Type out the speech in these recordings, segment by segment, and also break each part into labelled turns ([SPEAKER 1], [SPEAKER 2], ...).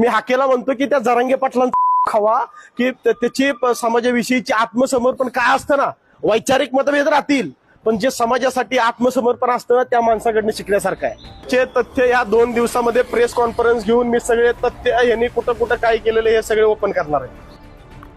[SPEAKER 1] मी हाकेला म्हणतो की त्या जरांगे पाटलांचा खावा की त्याची समाजाविषयीची आत्मसमर्पण काय असतं ना वैचारिक मतभेद राहतील. पण जे समाजासाठी आत्मसमर्पण असतं ना त्या माणसाकडनं शिकण्यासारखं आहे. चे तथ्य या दोन दिवसामध्ये प्रेस कॉन्फरन्स घेऊन मी सगळे तथ्य यांनी कुठं कुठं काय केलेलं हे सगळे ओपन करणार आहे.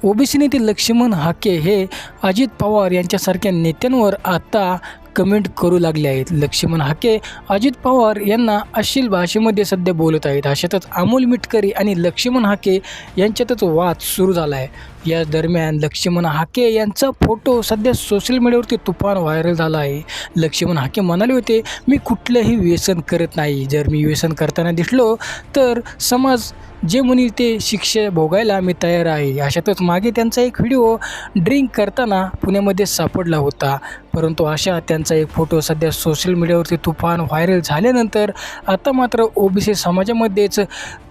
[SPEAKER 2] ओबीसी नेते लक्ष्मण हाके हे अजित पवार यांच्यासारख्या नेत्यांवर आता कमेंट करू लागले आहेत. लक्ष्मण हाके अजित पवार यांना अश्लील भाषेमध्ये सध्या बोलत आहेत. अशातच अमोल मिटकरी आणि लक्ष्मण हाके यांच्यातच वाद सुरू झाला आहे या दरम्यान लक्ष्मण हाके यांचा फोटो सध्या सोशल मीडियावरती तुफान व्हायरल झाला आहे. लक्ष्मण हाके म्हणाले होते मी कुठलंही व्यसन करत नाही. जर मी व्यसन करताना दिसलो तर समाज जे म्हणील ते शिक्षा भोगायला मी तयार आहे. अशातच मागे त्यांचा एक व्हिडिओ ड्रिंक करताना पुण्यामध्ये सापडला होता. परंतु अशा त्यांचा एक फोटो सध्या सोशल मीडियावरती तुफान व्हायरल झाल्यानंतर आता मात्र ओबीसी समाजामध्येच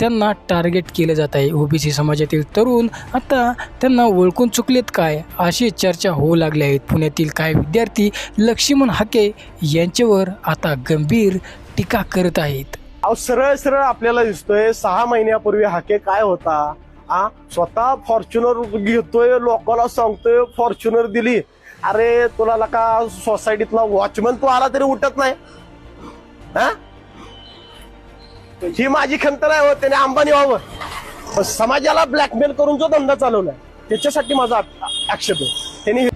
[SPEAKER 2] त्यांना टार्गेट केलं जात आहे. ओबीसी समाजातील तरुण आता त्यांना ओळखून चुकलेत काय? अशी चर्चा होऊ लागल्या आहेत पुण्यातील काही विद्यार्थी लक्ष्मण हाके यांच्यावर आता गंभीर टीका करत आहेत.
[SPEAKER 1] अहो सरळ सरळ आपल्याला दिसतोय सहा महिन्यापूर्वी हाके काय होता? आ? स्वतः फॉर्च्युनर घेतोय लोकांना सांगतोय फॉर्च्युनर दिली. अरे तुला का सोसायटीतला वॉचमन तू आला तरी उठत नाही? हा? ही माझी खंत नाही होत त्याने अंबानी व्हावं. समाजाला ब्लॅकमेल करून जो धंदा चालवलाय. त्याच्यासाठी माझा आक्षेप आहे. त्यांनी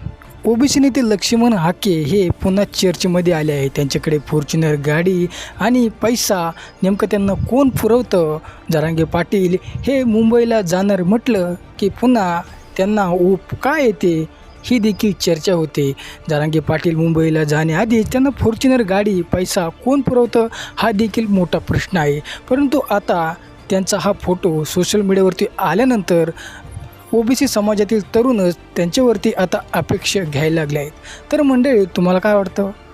[SPEAKER 2] ओबीसी नेते लक्ष्मण हाके हे पुन्हा चर्चेमध्ये आले आहे त्यांच्याकडे फॉर्च्युनर गाडी आणि पैसा नेमकं त्यांना कोण पुरवतं? जरांगे पाटील हे मुंबईला जाणार म्हटलं की पुन्हा त्यांना ऊप काय येते? ही देखील चर्चा होते. जरांगे पाटील मुंबईला जाण्याआधी त्यांना फॉर्च्युनर गाडी पैसा कोण पुरवतं? हा देखील मोठा प्रश्न आहे. परंतु आता त्यांचा हा फोटो सोशल मीडियावरती आल्यानंतर ओबीसी समाजातील तरुणच त्यांच्यावरती आता अपेक्षा घ्यायला लागले आहेत. तर मंडळी तुम्हाला काय वाटतं?